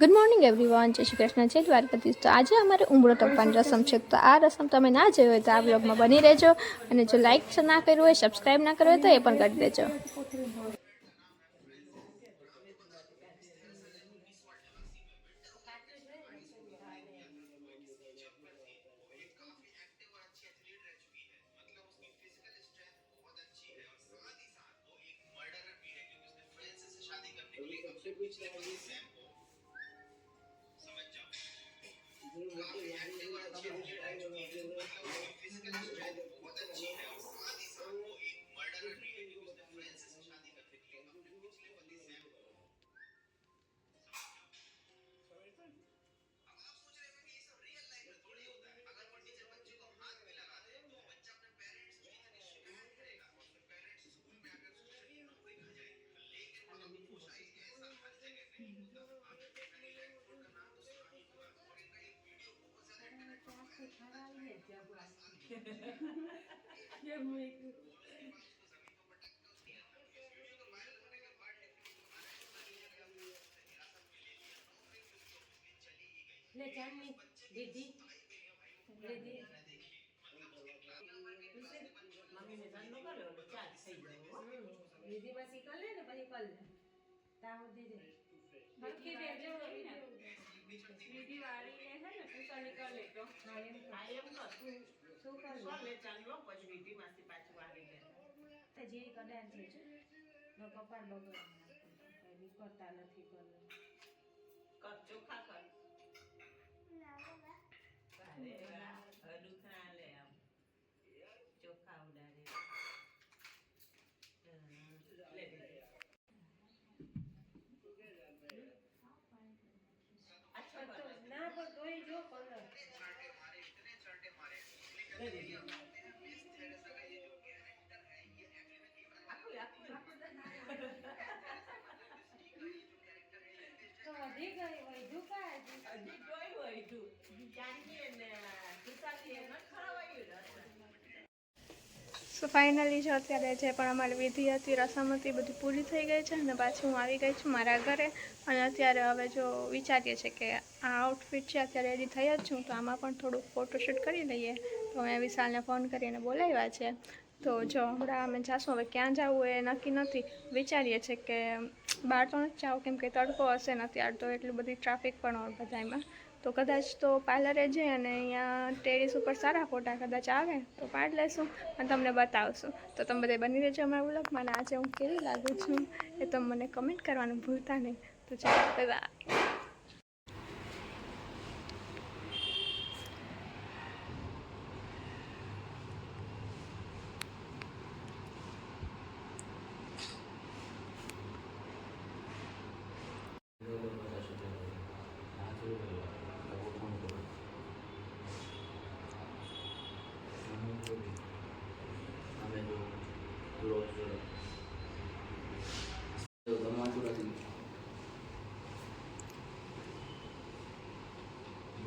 Good morning everyone જય શ્રી કૃષ્ણ. જય દ્વારકાધીશ. તો આજે અમારે ઉમળો ટપ્પાની રસમ છે. તો આ રસમ તમે ના જોઈ હોય તો આ બ્લોગમાં બની રહેજો. અને જો લાઇક ના કર્યું હોય સબસ્ક્રાઈબ ના કર્યું હોય તો એ પણ કરી દેજો. Có người? ને ચાંદની દીદી દીદી મમ્મીને ચાંદનો કરે ઓલો ચાર થઈ ગયો. દીદી પછી કર લે ને પછી કર લે. તાવ દીદી. બાકી દેજો દીદી વાળીને છે ને ચાલી કર લે તો હા એમ કર. આ એમ કર શું લે ચાલ્યો પછી વીટીમાંથી પાછું વાળી લે તો જે કદાચ છે નો કપાળ બગડ કઈ કરતા નથી કર કર ચોખા કર અરે Evangelio. સો ફાઇનલી જો અત્યારે જે પણ અમારી વિધિ હતી, રસમ હતી બધી પૂરી થઈ ગઈ છે અને પાછી હું આવી ગઈ છું મારા ઘરે. અને અત્યારે હવે જો વિચારીએ છીએ કે આ આઉટફિટ છે અત્યારે રેડી થઈ જ છું, તો આમાં પણ થોડુંક ફોટોશૂટ કરી લઈએ. તો મેં વિશાલને ફોન કરીને બોલાવ્યા છે. તો જો હમણાં અમે જાશું, હવે ક્યાં જવું એ નક્કી નથી. વિચારીએ છીએ કે બહાર તો નથી જાઓ કેમ કે તડકો હશે નથી તો એટલી બધી ટ્રાફિક પણ હોય બધામાં તો કદાચ તો પાર્લરે જઈ અને અહીંયા ટેરિસ ઉપર સારા ફોટા કદાચ આવે, તો પાડી લેશું અને તમને બતાવશું. તો તમે બધા બની રહેજો અમારા વ્લોગમાં. અને આજે હું કેવી લાગું છું એ તમે મને કમેન્ટ કરવાનું ભૂલતા નહીં. તો ચાલો બાય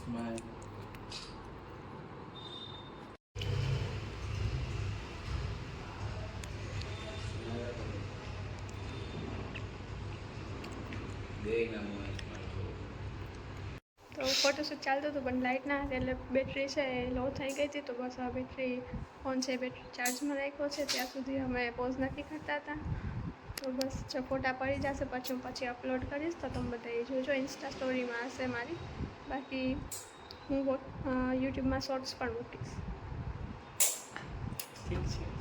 Smile. તો ફોટોશૂટ ચાલતું હતું, પણ લાઇટ ના હતી એટલે બેટરી છે એ લો થઈ ગઈ હતી, તો બસ આ બેટરી ફોન છે બેટરી ચાર્જમાં રાખ્યો છે, ત્યાં સુધી અમે પોઝ નથી કરતા હતા તો બસ જો ફોટા પડી જશે, પછી હું પછી અપલોડ કરીશ. તો તમે બધા જોજો ઇન્સ્ટા સ્ટોરીમાં હશે મારી. બાકી હું યુટ્યુબમાં શોર્ટ્સ પણ મૂકીશ. ઠીક છે.